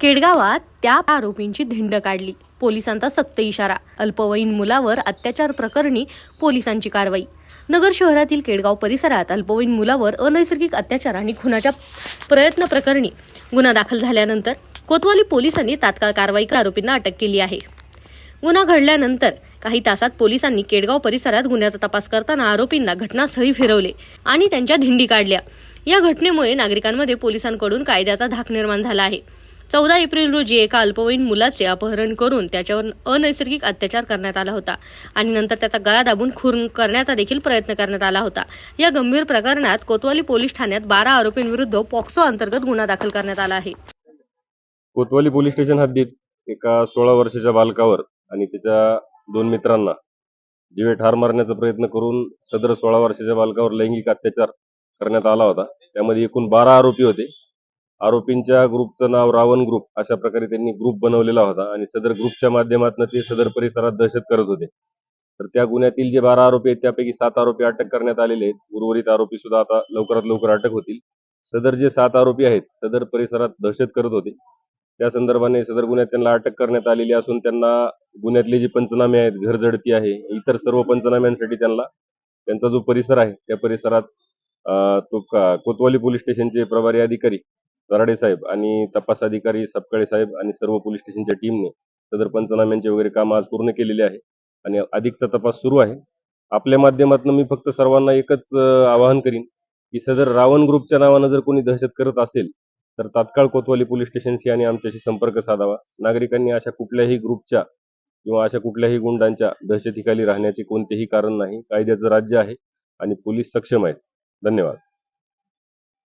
केडगावात त्या आरोपींची धिंड काढली. पोलिसांचा सक्त इशारा. अल्पवयीन मुलावर अत्याचार प्रकरणी पोलिसांची कारवाई. नगर शहरातील केडगाव परिसरात अल्पवयीन मुलावर अनैसर्गिक अत्याचार आणि खुनाच्या प्रयत्न प्रकरणी गुन्हा दाखल झाल्यानंतर कोतवाली पोलिसांनी तात्काळ कारवाई करत आरोपींना अटक केली आहे. गुन्हा घडल्यानंतर काही तासात पोलिसांनी केडगाव परिसरात गुन्ह्याचा तपास करताना आरोपींना घटनास्थळी फिरवले आणि त्यांच्या धिंडी काढल्या. या घटनेमुळे नागरिकांमध्ये पोलिसांकडून कायद्याचा धाक निर्माण झाला आहे. चौदा एप्रिल रोजी एका अल्पवयीन मुलाचे अपहरण करून त्याच्यावर अनैसर्गिक अत्याचार करण्यात आला होता आणि नंतर त्याचा गळा दाबून खून करण्याचा देखील प्रयत्न करण्यात आला होता. या गंभीर प्रकरणात कोतवाली पोलीस ठाण्यात बारा आरोपींविरुद्ध पॉक्सो अंतर्गत गुन्हा दाखल करण्यात आला आहे. कोतवाली पोलीस स्टेशन हद्दीत एका सोळा वर्षाच्या बालकावर आणि त्याच्या दोन मित्रांना जीवे ठार मारण्याचा प्रयत्न करून सदर सोळा वर्षाच्या बालकावर लैंगिक अत्याचार करण्यात आला होता. त्यामध्ये एकूण बारा आरोपी होते. आरोपींच्या ग्रुपचं नाव रावण ग्रुप अशा प्रकारे त्यांनी ग्रुप बनवलेला होता आणि सदर ग्रुपच्या माध्यमातून ते सदर परिसरात दहशत करत होते. तर त्या गुन्ह्यातील जे बारा आरोपी आहेत त्यापैकी सात आरोपी अटक करण्यात आलेले आहेत. उर्वरित आरोपी सुद्धा आता लवकरात लवकर अटक होतील. सदर जे सात आरोपी आहेत सदर परिसरात दहशत करत होते. त्या संदर्भाने सदर गुन्ह्यात त्यांना अटक करण्यात आलेली असून त्यांना गुन्ह्यातले जे पंचनामे आहेत घर झडती आहे इतर सर्व पंचनाम्यांसाठी त्यांना त्यांचा जो परिसर आहे त्या परिसरात तो कोतवाली पोलीस स्टेशनचे प्रभारी अधिकारी दराडे साहेब आणि तपास अधिकारी सपकाळे साहेब आणि सर्व पोलीस स्टेशनच्या टीमने सदर पंचनाम्यांचे वगैरे काम आज पूर्ण केलेले आहे. आणि अधिकचा तपास सुरू आहे. आपल्या माध्यमातून मी फक्त सर्वांना एकच आवाहन करीन की सदर रावण ग्रुपच्या नावानं जर कोणी दहशत करत असेल तर तात्काळ कोतवाली पोलीस स्टेशनशी आणि आमच्याशी संपर्क साधावा. नागरिकांनी अशा कुठल्याही ग्रुपच्या किंवा अशा कुठल्याही गुंडांच्या दहशतीखाली राहण्याचे कोणतेही कारण नाही. कायद्याचं राज्य आहे आणि पोलीस सक्षम आहेत. धन्यवाद.